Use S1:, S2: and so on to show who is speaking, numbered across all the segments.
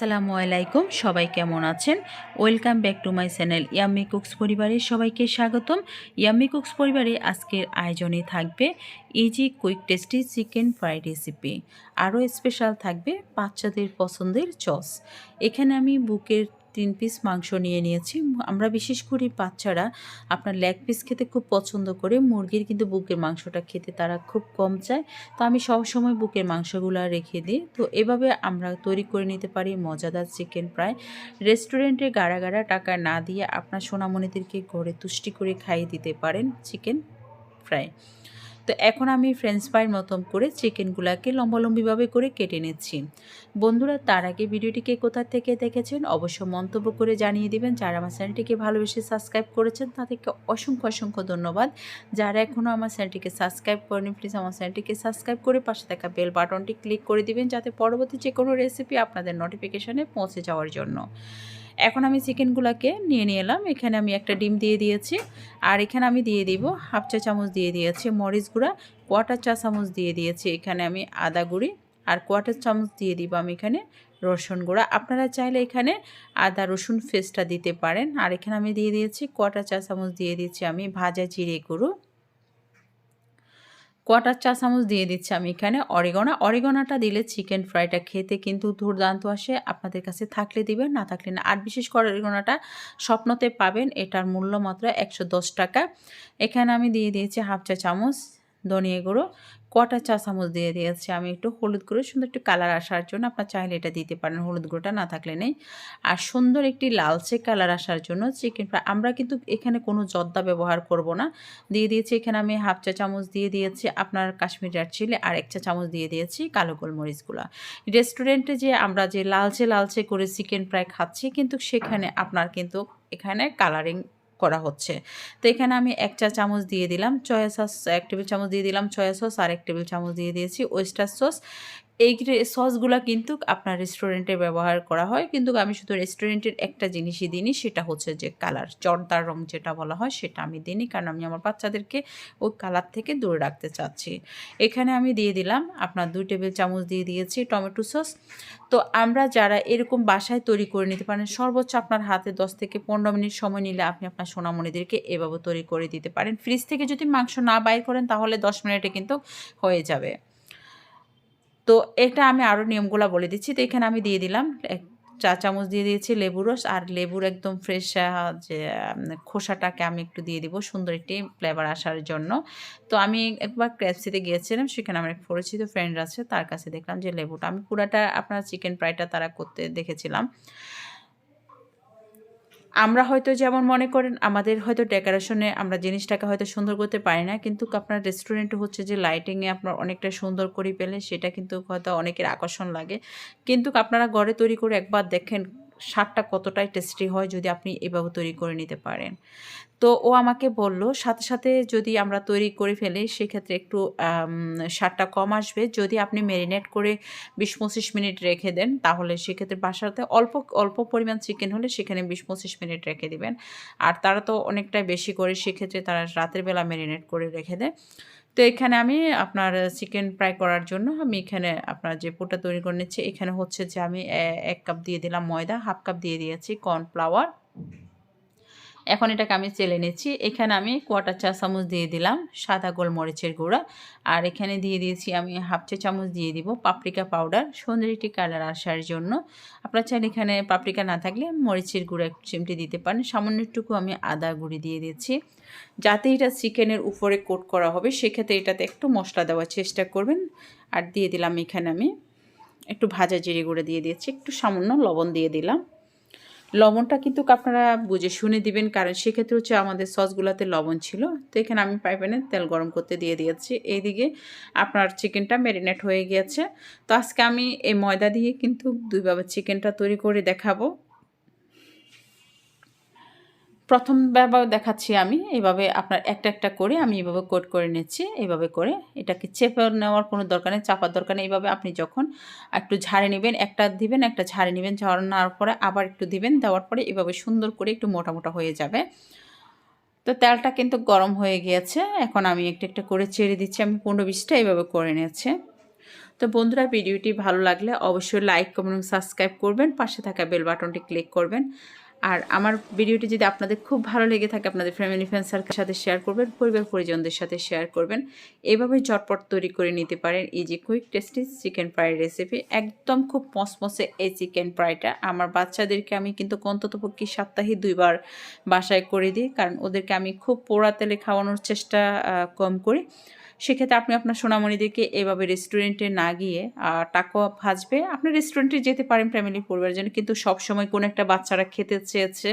S1: আসসালামু আলাইকুম, সবাই কেমন আছেন? Welcome back to my channel yummy cooks পরিবারের সবাইকে স্বাগতম। ইয়াম্মি কুকস পরিবারে আজকের আয়োজনে থাকবে easy quick tasty chicken fried recipe আরও স্পেশাল থাকবে বাচ্চাদের পছন্দের চস এখানে আমি বুকের তিন পিস মাংস নিয়ে নিয়েছি। আমরা বিশেষ করে বাচ্চারা আপনার লেগ পিস খেতে খুব পছন্দ করে। মুরগির কিন্তু বুকের মাংসটা খেতে তারা খুব কম চায়। তো আমি সবসময় বুকের মাংসগুলো রেখে দিই। তো এভাবে আমরা তৈরি করে নিতে পারি মজাদার চিকেন ফ্রাই রেস্টুরেন্টে গাড়া গাড়া টাকা না দিয়ে আপনার সোনামণিদেরকে ঘরে তুষ্টি করে খাইয়ে দিতে পারেন চিকেন ফ্রাই তো এখন আমি ফ্রেঞ্চ ফ্রাইয়ের মতন করে চিকেনগুলোকে লম্বালম্বিভাবে করে কেটে নিচ্ছি। বন্ধুরা, তার আগে ভিডিওটিকে কোথা থেকে দেখেছেন অবশ্য মন্তব্য করে জানিয়ে দেবেন। যারা আমার চ্যানেলটিকে ভালোবেসে সাবস্ক্রাইব করেছেন, তাদেরকে অসংখ্য অসংখ্য ধন্যবাদ। যারা এখনও আমার চ্যানেলটিকে সাবস্ক্রাইব করেনি প্লিজ আমার চ্যানেলটিকে সাবস্ক্রাইব করে পাশে থাকা বেল বাটনটি ক্লিক করে দিবেন, যাতে পরবর্তী যে কোনো রেসিপি আপনাদের নোটিফিকেশনে পৌঁছে যাওয়ার জন্য। এখন আমি চিকেনগুলোকে নিয়ে নিয়ে এলাম এখানে আমি একটা ডিম দিয়ে দিয়েছি। আর এখানে আমি দিয়ে দিব হাফ চা চামচ দিয়ে দিয়েছি মরিচ গুঁড়া কোয়াটার চা চামচ দিয়ে দিয়েছি এখানে আমি আদা গুঁড়ি। আর কোয়াটার চামচ দিয়ে দিব আমি এখানে রসুন গুঁড়া। আপনারা চাইলে এখানে আদা রসুন ফেস্টটা দিতে পারেন। আর এখানে আমি দিয়ে দিয়েছি কোয়াটার চা চামচ দিয়ে দিয়েছি আমি ভাজা জিরে গুঁড়ো। কোয়াটার চা চামচ দিয়ে দিচ্ছি আমি এখানে অরিগোনা। অরিগোনাটা দিলে চিকেন ফ্রাইটা খেতে কিন্তু দুর্দান্ত আসে, আপনাদের কাছে থাকলে দিবেন, না থাকলে না। আর বিশেষ করে অরিগোনাটা স্বপ্নতে পাবেন, এটার মূল্য মাত্র একশো দশ টাকা। এখানে আমি দিয়ে দিয়েছি হাফ চা চামচ ধনিয়া গুঁড়ো, কটা চা চামচ দিয়ে দিয়েছি আমি একটু হলুদ গুঁড়ো, সুন্দর একটু কালার আসার জন্য আপনার চাইলে এটা দিতে পারেন, হলুদ গুঁড়োটা না থাকলে নেই। আর সুন্দর একটি লালচে কালার আসার জন্য চিকেন ফ্রাই, আমরা কিন্তু এখানে কোনো জর্দা ব্যবহার করব না। দিয়ে দিয়েছি এখানে আমি হাফ চা চামচ দিয়ে দিয়েছি আপনার কাশ্মীর রেড চিলি আর এক চা চামচ দিয়ে দিয়েছি কালো গোলমরিচগুলো রেস্টুরেন্টে যে আমরা যে লালচে লালচে করে চিকেন ফ্রাই খাচ্ছি কিন্তু সেখানে আপনার কিন্তু এখানে কালারিং করা হচ্ছে। তো এখানে আমি এক চা চামচ দিয়ে দিলাম চয়া সস এক টেবিল চামচ দিয়ে দিলাম চয়া সস আর এক টেবিল চামচ দিয়ে দিয়েছি ওয়েস্টার সস এই সসগুলো কিন্তু আপনার রেস্টুরেন্টে ব্যবহার করা হয়, কিন্তু আমি শুধু রেস্টুরেন্টের একটা জিনিসই দিইনি, সেটা হচ্ছে যে কালার জর্দার রং যেটা বলা হয়, সেটা আমি দিইনি, কারণ আমি আমার বাচ্চাদেরকে ওই কালার থেকে দূরে রাখতে চাচ্ছি। এখানে আমি দিয়ে দিলাম, আপনার দুই টেবিল চামচ দিয়ে দিয়েছি টমেটো সস তো আমরা যারা এরকম বাসায় তৈরি করে নিতে পারেন, সর্বোচ্চ আপনার হাতে দশ থেকে পনেরো মিনিট সময় নিলে আপনি আপনার সোনামণিদেরকে এভাবে তৈরি করে দিতে পারেন। ফ্রিজ থেকে যদি মাংস না বাইর করেন, তাহলে দশ মিনিটে কিন্তু হয়ে যাবে। তো এটা আমি আরও নিয়মগুলো বলে দিচ্ছি। তো এখানে আমি দিয়ে দিলাম এক চা চামচ দিয়ে দিয়েছি লেবু রস আর লেবুর একদম ফ্রেশ যে খোসাটাকে আমি একটু দিয়ে দিব সুন্দর একটি ফ্লেভার আসার জন্য। তো আমি একবার ক্র্যাপসিতে গিয়েছিলাম, সেখানে আমার এক পরিচিত ফ্রেন্ড আছে, তার কাছে দেখলাম যে লেবুটা। আমি পুরাটা আপনার চিকেন ফ্রাইটা তারা করতে দেখেছিলাম। আমরা হয়তো যেমন মনে করেন, আমাদের হয়তো ডেকোরেশনে আমরা জিনিসটাকে হয়তো সুন্দর করতে পারি না, কিন্তু আপনার রেস্টুরেন্টে হচ্ছে যে লাইটিংয়ে আপনার অনেকটা সুন্দর করে পেলে সেটা কিন্তু হয়তো অনেকের আকর্ষণ লাগে। কিন্তু আপনারা ঘরে তৈরি করে একবার দেখেন, স্বাদটা কতটাই টেস্টি হয় যদি আপনি এভাবে তৈরি করে নিতে পারেন। তো ও আমাকে বলল, সাথে সাথে যদি আমরা তৈরি করে ফেলি, সেক্ষেত্রে একটু স্বাদটা কম আসবে। যদি আপনি ম্যারিনেট করে বিশ পঁচিশ মিনিট রেখে দেন, তাহলে সেক্ষেত্রে বাসাতে অল্প অল্প পরিমাণ চিকেন হলে সেখানে বিশ পঁচিশ মিনিট রেখে দিবেন। আর তারা তো অনেকটাই বেশি করে, সেক্ষেত্রে তারা রাতের বেলা ম্যারিনেট করে রেখে দেয়। তো এখানে আমি আপনার চিকেন ফ্রাই করার জন্য আমি এখানে আপনার যে পোটা তৈরি করে নিচ্ছি, এখানে হচ্ছে যে আমি এক কাপ দিয়ে দিলাম ময়দা হাফ কাপ দিয়ে দিয়েছি কর্নফ্লাওয়ার এখন এটাকে আমি চেলে নিচ্ছি। এখানে আমি কোয়াটার চা চামচ দিয়ে দিলাম, সাদা গোলমরিচের গুঁড়া। আর এখানে দিয়ে দিয়েছি আমি হাফ চা চামচ দিয়ে দিব পাপরিকা পাউডার সুন্দরীটি কালার আসার জন্য। আপনার চাইলে এখানে পাপরিকা না থাকলে মরিচের গুঁড়া একটু চিমটি দিতে পারেন। সামান্যটুকু আমি আদা গুঁড়ি দিয়ে দিচ্ছি। যাতে এটা চিকেনের উপরে কোট করা হবে, সেক্ষেত্রে এটাতে একটু মশলা দেওয়ার চেষ্টা করবেন। আর দিয়ে দিলাম এখানে আমি একটু ভাজা জিরে গুঁড়ো দিয়ে দিয়েছি, একটু সামান্য লবণ দিয়ে দিলাম। লবণটা কিন্তু আপনারা বুঝে শুনে দিবেন, কারণ সেক্ষেত্রে হচ্ছে আমাদের সসগুলোতে লবণ ছিল। তো এখানে আমি পাইপেনে তেল গরম করতে দিয়ে দিয়েছি। এইদিকে আপনার চিকেনটা ম্যারিনেট হয়ে গিয়েছে। তো আজকে আমি এই ময়দা দিয়ে কিন্তু দুইভাবে চিকেনটা তৈরি করে দেখাবো। প্রথম ব্যবহার দেখাচ্ছি আমি। এইভাবে আপনার একটা একটা করে আমি এইভাবে কোট করে নিচ্ছি। এইভাবে করে এটাকে চেপে নেওয়ার কোনো দরকার নেই, চাপার দরকার নেই। এইভাবে আপনি যখন একটু ঝাড়ে নেবেন, একটা দিবেন, একটা ঝাড়ে নেবেন ঝাড়ানোর পরে আবার একটু দিবেন, দেওয়ার পরে এভাবে সুন্দর করে একটু মোটা মোটা হয়ে যাবে। তো তেলটা কিন্তু গরম হয়ে গিয়েছে। এখন আমি একটা একটা করে ছেড়ে দিচ্ছি। আমি পনেরো বিশটা এইভাবে করে নিয়েছে। তো বন্ধুরা, ভিডিওটি ভালো লাগলে অবশ্যই লাইক, কমেন্ট সাবস্ক্রাইব করবেন। পাশে থাকা বেল বাটনটি ক্লিক করবেন। আর আমার ভিডিওটি যদি আপনাদের খুব ভালো লেগে থাকে, আপনাদের ফ্যামিলি ফ্রেন্ড সার্কেলের সাথে শেয়ার করবেন, পরিবার পরিজনদের সাথে শেয়ার করবেন। এভাবে চটপট তৈরি করে নিতে পারেন easy quick tasty chicken fry recipe একদম খুব মসমসে এই চিকেন ফ্রাইটা আমার বাচ্চাদেরকে আমি কিন্তু অন্ততপক্ষে সপ্তাহে দুইবার বাসায় করে দিই, কারণ ওদেরকে আমি খুব পোড়া তেলে খাওয়ানোর চেষ্টা কম করি। সেক্ষেত্রে আপনি আপনার সোনামণিদেরকে এভাবে রেস্টুরেন্টে না গিয়ে টাকা ভাজবে। আপনি রেস্টুরেন্টে যেতে পারেন ফ্যামিলি পরিবারের জন্য, কিন্তু সবসময় কোনো একটা বাচ্চারা খেতে চেয়েছে,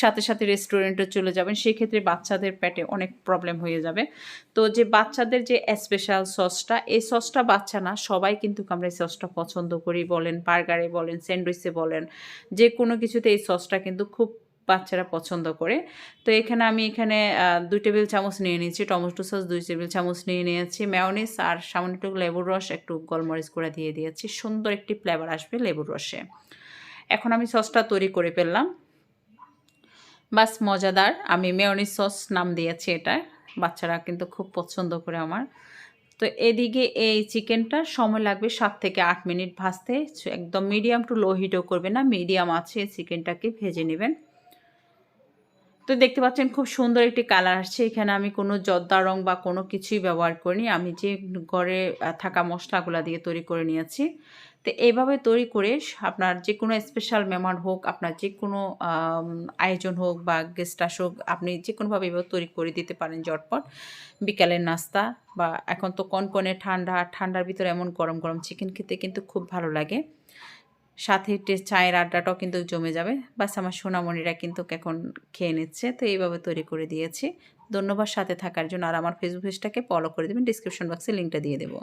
S1: সাথে সাথে রেস্টুরেন্টে চলে যাবেন, সেক্ষেত্রে বাচ্চাদের পেটে অনেক প্রবলেম হয়ে যাবে। তো যে বাচ্চাদের যে স্পেশাল সসটা এই সসটা বাচ্চা না, সবাই কিন্তু আমরা এই সসটা পছন্দ করি বলেন বার্গারে বলেন স্যান্ডউইচে বলেন যে কোনো কিছুতে এই সসটা কিন্তু খুব বাচ্চারা পছন্দ করে। তো এখানে আমি এখানে দুই টেবিল চামচ নিয়ে নিয়েছি, টমেটো সস দুই টেবিল চামচ নিয়ে নিয়েছি ম্যায়োনিস আর সামান্য একটু লেবুর রস, একটু গোলমরিচ করে দিয়ে দিয়েছি। সুন্দর একটি ফ্লেভার আসবে লেবুর রসে। এখন আমি সসটা তৈরি করে ফেললাম। বাস, মজাদার। আমি মেয়নিস সস নাম দিয়েছি এটা, বাচ্চারা কিন্তু খুব পছন্দ করে আমার। তো এদিকে এই চিকেনটা সময় লাগবে সাত থেকে আট মিনিট ভাজতে। একদম মিডিয়াম টু লো হিটও করবে না মিডিয়াম আছে চিকেনটাকে ভেজে নেবেন। তো দেখতে পাচ্ছেন খুব সুন্দর একটি কালার আসছে। এখানে আমি কোনো জর্দা রং বা কোনো কিছুই ব্যবহার করিনি। আমি যে ঘরে থাকা মশলাগুলো দিয়ে তৈরি করে নিয়েছি। তো এইভাবে তৈরি করে আপনার যে কোনো স্পেশাল মেহমান হোক, আপনার যে কোনো আয়োজন হোক বা গেস্ট আসুক আপনি যে কোনোভাবে এভাবে তৈরি করে দিতে পারেন জটপট বিকালের নাস্তা বা এখন তো কনকনে ঠান্ডা, ঠান্ডার ভিতরে এমন গরম গরম চিকেন খেতে কিন্তু খুব ভালো লাগে। সাথে চায়ের আড্ডাটাও কিন্তু জমে যাবে। বাস আমার সোনামণিরা কিন্তু এখন খেয়ে নিচ্ছে। তো এইভাবে তৈরি করে দিয়েছি। ধন্যবাদ সাথে থাকার জন্য। আর আমার ফেসবুক পেজটাকে ফলো করে দেবেন। ডিসক্রিপশন বক্সে লিঙ্কটা দিয়ে দেবো।